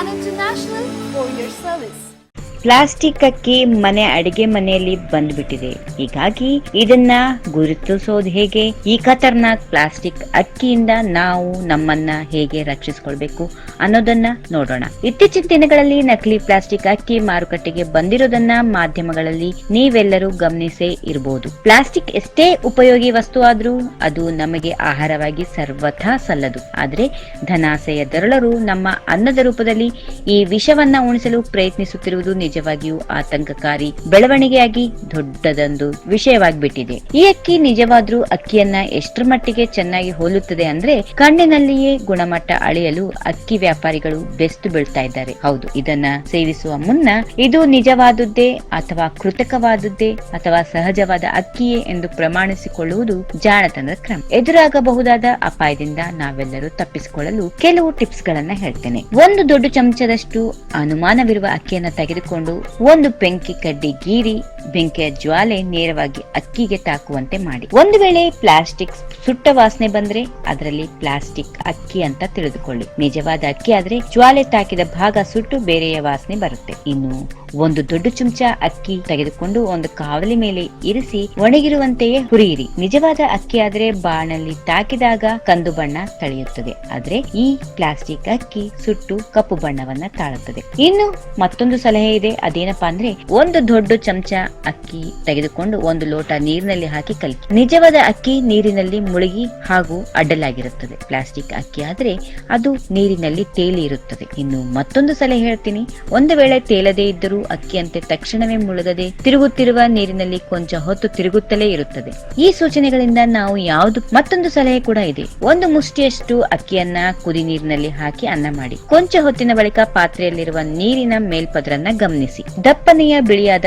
an international courier service. Plastic ಅಕ್ಕಿ ಮನೆ ಅಡಿಗೆ ಮನೆಯಲ್ಲಿ ಬಂದ್ಬಿಟ್ಟಿದೆ. ಹೀಗಾಗಿ ಇದನ್ನ ಗುರುತಿಸೋದು ಹೇಗೆ? ಈ ಖತರ್ನಾಕ್ ಪ್ಲಾಸ್ಟಿಕ್ ಅಕ್ಕಿಯಿಂದ ನಾವು ನಮ್ಮನ್ನ ಹೇಗೆ ರಕ್ಷಿಸಿಕೊಳ್ಬೇಕು ಅನ್ನೋದನ್ನ ನೋಡೋಣ. ಇತ್ತೀಚಿನ ದಿನಗಳಲ್ಲಿ ನಕಲಿ ಪ್ಲಾಸ್ಟಿಕ್ ಅಕ್ಕಿ ಮಾರುಕಟ್ಟೆಗೆ ಬಂದಿರೋದನ್ನ ಮಾಧ್ಯಮಗಳಲ್ಲಿ ನೀವೆಲ್ಲರೂ ಗಮನಿಸೇ ಇರಬಹುದು ಪ್ಲಾಸ್ಟಿಕ್ ಎಷ್ಟೇ ಉಪಯೋಗಿ ವಸ್ತು ಆದ್ರೂ ಅದು ನಮಗೆ ಆಹಾರವಾಗಿ ಸರ್ವಥಾ ಸಲ್ಲದು. ಆದ್ರೆ ಧನಾಸೆಯ ದರಳರು ನಮ್ಮ ಅನ್ನದ ರೂಪದಲ್ಲಿ ಈ ವಿಷವನ್ನ ಉಣಿಸಲು ಪ್ರಯತ್ನಿಸುತ್ತಿರುವುದು ನಿಜವಾಗಿಯೂ ಆತಂಕಕಾರಿ ಬೆಳವಣಿಗೆಯಾಗಿ ದೊಡ್ಡದೊಂದು ವಿಷಯವಾಗಿಬಿಟ್ಟಿದೆ. ಈ ಅಕ್ಕಿ ನಿಜವಾದ್ರೂ ಅಕ್ಕಿಯನ್ನ ಎಷ್ಟರ ಮಟ್ಟಿಗೆ ಚೆನ್ನಾಗಿ ಹೋಲುತ್ತದೆ ಅಂದ್ರೆ ಕಣ್ಣಿನಲ್ಲಿಯೇ ಗುಣಮಟ್ಟ ಅಳೆಯಲು ಅಕ್ಕಿ ವ್ಯಾಪಾರಿಗಳು ಬೆಸ್ತು ಬೀಳ್ತಾ ಇದ್ದಾರೆ. ಹೌದು, ಇದನ್ನ ಸೇವಿಸುವ ಮುನ್ನ ಇದು ನಿಜವಾದುದ್ದೇ ಅಥವಾ ಕೃತಕವಾದುದ್ದೇ ಅಥವಾ ಸಹಜವಾದ ಅಕ್ಕಿಯೇ ಎಂದು ಪ್ರಮಾಣಿಸಿಕೊಳ್ಳುವುದು ಜಾಣತನದ ಕ್ರಮ. ಎದುರಾಗಬಹುದಾದ ಅಪಾಯದಿಂದ ನಾವೆಲ್ಲರೂ ತಪ್ಪಿಸಿಕೊಳ್ಳಲು ಕೆಲವು ಟಿಪ್ಸ್ ಗಳನ್ನ ಹೇಳ್ತೇನೆ. ಒಂದು ದೊಡ್ಡ ಚಮಚದಷ್ಟು ಅನುಮಾನವಿರುವ ಅಕ್ಕಿಯನ್ನ ತೆಗೆದುಕೊಂಡು ಒಂದು ಬೆಂಕಿ ಕಡ್ಡಿ ಗೀರಿ ಬೆಂಕಿಯ ಜ್ವಾಲೆ ನೇರವಾಗಿ ಅಕ್ಕಿಗೆ ತಾಕುವಂತೆ ಮಾಡಿ. ಒಂದು ವೇಳೆ ಪ್ಲಾಸ್ಟಿಕ್ ಸುಟ್ಟ ವಾಸನೆ ಬಂದ್ರೆ ಅದರಲ್ಲಿ ಪ್ಲಾಸ್ಟಿಕ್ ಅಕ್ಕಿ ಅಂತ ತಿಳಿದುಕೊಳ್ಳಿ. ನಿಜವಾದ ಅಕ್ಕಿ ಆದ್ರೆ ಜ್ವಾಲೆ ತಾಕಿದ ಭಾಗ ಸುಟ್ಟು ಬೇರೆಯ ವಾಸನೆ ಬರುತ್ತೆ. ಇನ್ನು ಒಂದು ದೊಡ್ಡ ಚಮಚ ಅಕ್ಕಿ ತೆಗೆದುಕೊಂಡು ಒಂದು ಕಾವಲಿ ಮೇಲೆ ಇರಿಸಿ ಒಣಗಿರುವಂತೆಯೇ ಹುರಿಯಿರಿ. ನಿಜವಾದ ಅಕ್ಕಿ ಆದ್ರೆ ಬಾಣಲ್ಲಿ ತಾಕಿದಾಗ ಕಂದು ಬಣ್ಣ ತಳೆಯುತ್ತದೆ. ಆದ್ರೆ ಈ ಪ್ಲಾಸ್ಟಿಕ್ ಅಕ್ಕಿ ಸುಟ್ಟು ಕಪ್ಪು ಬಣ್ಣವನ್ನ ತಾಳುತ್ತದೆ. ಇನ್ನು ಮತ್ತೊಂದು ಸಲಹೆ ಇದೆ. ಅದೇನಪ್ಪಾ ಅಂದ್ರೆ ಒಂದು ದೊಡ್ಡ ಚಮಚ ಅಕ್ಕಿ ತೆಗೆದುಕೊಂಡು ಒಂದು ಲೋಟ ನೀರಿನಲ್ಲಿ ಹಾಕಿ ಕಲಕಿ. ನಿಜವಾದ ಅಕ್ಕಿ ನೀರಿನಲ್ಲಿ ಮುಳುಗಿ ಹಾಗೂ ಅಡ್ಡಲಾಗಿರುತ್ತದೆ. ಪ್ಲಾಸ್ಟಿಕ್ ಅಕ್ಕಿ ಆದ್ರೆ ಅದು ನೀರಿನಲ್ಲಿ ತೇಲಿ ಇರುತ್ತದೆ. ಇನ್ನು ಮತ್ತೊಂದು ಸಲಹೆ ಹೇಳ್ತೀನಿ, ಒಂದು ವೇಳೆ ತೇಲದೇ ಇದ್ದರೂ ಅಕ್ಕಿಯಂತೆ ತಕ್ಷಣವೇ ಮುಳುಗದೆ ತಿರುಗುತ್ತಿರುವ ನೀರಿನಲ್ಲಿ ಕೊಂಚ ಹೊತ್ತು ತಿರುಗುತ್ತಲೇ ಇರುತ್ತದೆ. ಈ ಸೂಚನೆಗಳಿಂದ ನಾವು ಯಾವುದು ಮತ್ತೊಂದು ಸಲಹೆ ಕೂಡ ಇದೆ. ಒಂದು ಮುಷ್ಟಿಯಷ್ಟು ಅಕ್ಕಿಯನ್ನ ಕುದಿ ನೀರಿನಲ್ಲಿ ಹಾಕಿ ಅನ್ನ ಮಾಡಿ. ಕೊಂಚ ಹೊತ್ತಿನ ಬಳಿಕ ಪಾತ್ರೆಯಲ್ಲಿರುವ ನೀರಿನ ಮೇಲ್ಪದರನ್ನ ಗಮನಿಸಿ. ದಪ್ಪನೆಯ ಬಿಳಿಯಾದ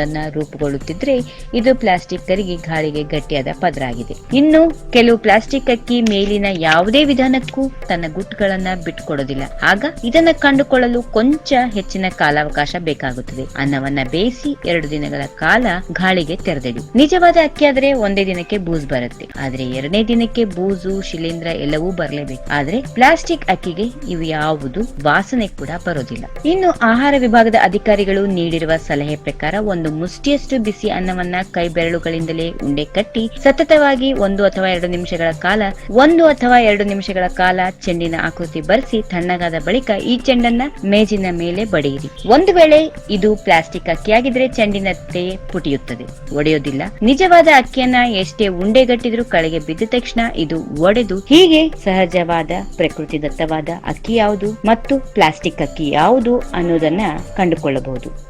ಪದರವೊಂದನ್ನ ರೂಪುಗೊಳ್ಳುತ್ತಿದ್ರೆ ಇದು ಪ್ಲಾಸ್ಟಿಕ್ ಕರಿಗೆ ಗಾಳಿಗೆ ಗಟ್ಟಿಯಾದ ಪದರ ಆಗಿದೆ ಇನ್ನು ಕೆಲವು ಪ್ಲಾಸ್ಟಿಕ್ ಅಕ್ಕಿ ಮೇಲಿನ ಯಾವುದೇ ವಿಧಾನಕ್ಕೂ ತನ್ನ ಗುಟ್ಗಳನ್ನ ಬಿಟ್ಟುಕೊಡೋದಿಲ್ಲ. ಆಗ ಇದನ್ನ ಕಂಡುಕೊಳ್ಳಲು ಕೊಂಚ ಹೆಚ್ಚಿನ ಕಾಲಾವಕಾಶ ಬೇಕಾಗುತ್ತದೆ. ಅನ್ನವನ್ನ ಬೇಯಿಸಿ ಎರಡು ದಿನಗಳ ಕಾಲ ಗಾಳಿಗೆ ತೆರೆದಿಡಿ. ನಿಜವಾದ ಅಕ್ಕಿ ಆದ್ರೆ ಒಂದೇ ದಿನಕ್ಕೆ ಬೂಸ್ ಬರುತ್ತೆ. ಆದ್ರೆ ಎರಡನೇ ದಿನಕ್ಕೆ ಬೂಸು, ಶಿಲೀಂಧ್ರ ಎಲ್ಲವೂ ಬರಲೇಬೇಕು. ಆದ್ರೆ ಪ್ಲಾಸ್ಟಿಕ್ ಅಕ್ಕಿಗೆ ಇವು ಯಾವುದು ವಾಸನೆ ಕೂಡ ಬರೋದಿಲ್ಲ. ಇನ್ನು ಆಹಾರ ವಿಭಾಗದ ಅಧಿಕಾರಿಗಳು ನೀಡಿರುವ ಸಲಹೆ ಪ್ರಕಾರ ಒಂದು ಮುಷ್ಟಿಯಷ್ಟು ಬಿಸಿ ಅನ್ನವನ್ನ ಕೈ ಬೆರಳುಗಳಿಂದಲೇ ಉಂಡೆ ಕಟ್ಟಿ ಸತತವಾಗಿ ಒಂದು ಅಥವಾ ಎರಡು ನಿಮಿಷಗಳ ಕಾಲ, ಒಂದು ಅಥವಾ ಎರಡು ನಿಮಿಷಗಳ ಕಾಲ ಚೆಂಡಿನ ಆಕೃತಿ ಬರೆಸಿ ತಣ್ಣಗಾದ ಬಳಿಕ ಈ ಚೆಂಡನ್ನ ಮೇಜಿನ ಮೇಲೆ ಬಡಿಯಿರಿ. ಒಂದು ವೇಳೆ ಇದು ಪ್ಲಾಸ್ಟಿಕ್ ಅಕ್ಕಿಯಾಗಿದ್ರೆ ಚೆಂಡಿನಂತೆ ಪುಟಿಯುತ್ತದೆ. ಒಡೆಯೋದಿಲ್ಲ. ನಿಜವಾದ ಅಕ್ಕಿಯನ್ನ ಎಷ್ಟೇ ಉಂಡೆ ಗಟ್ಟಿದ್ರೂ ಕಳೆಗೆ ಬಿದ್ದ ತಕ್ಷಣ ಇದು ಒಡೆದು ಹೀಗೆ ಸಹಜವಾದ ಪ್ರಕೃತಿ ದತ್ತವಾದ ಅಕ್ಕಿ ಯಾವುದು ಮತ್ತು ಪ್ಲಾಸ್ಟಿಕ್ ಅಕ್ಕಿ ಯಾವುದು ಅನ್ನೋದನ್ನ ಕಂಡುಕೊಳ್ಳಬಹುದು.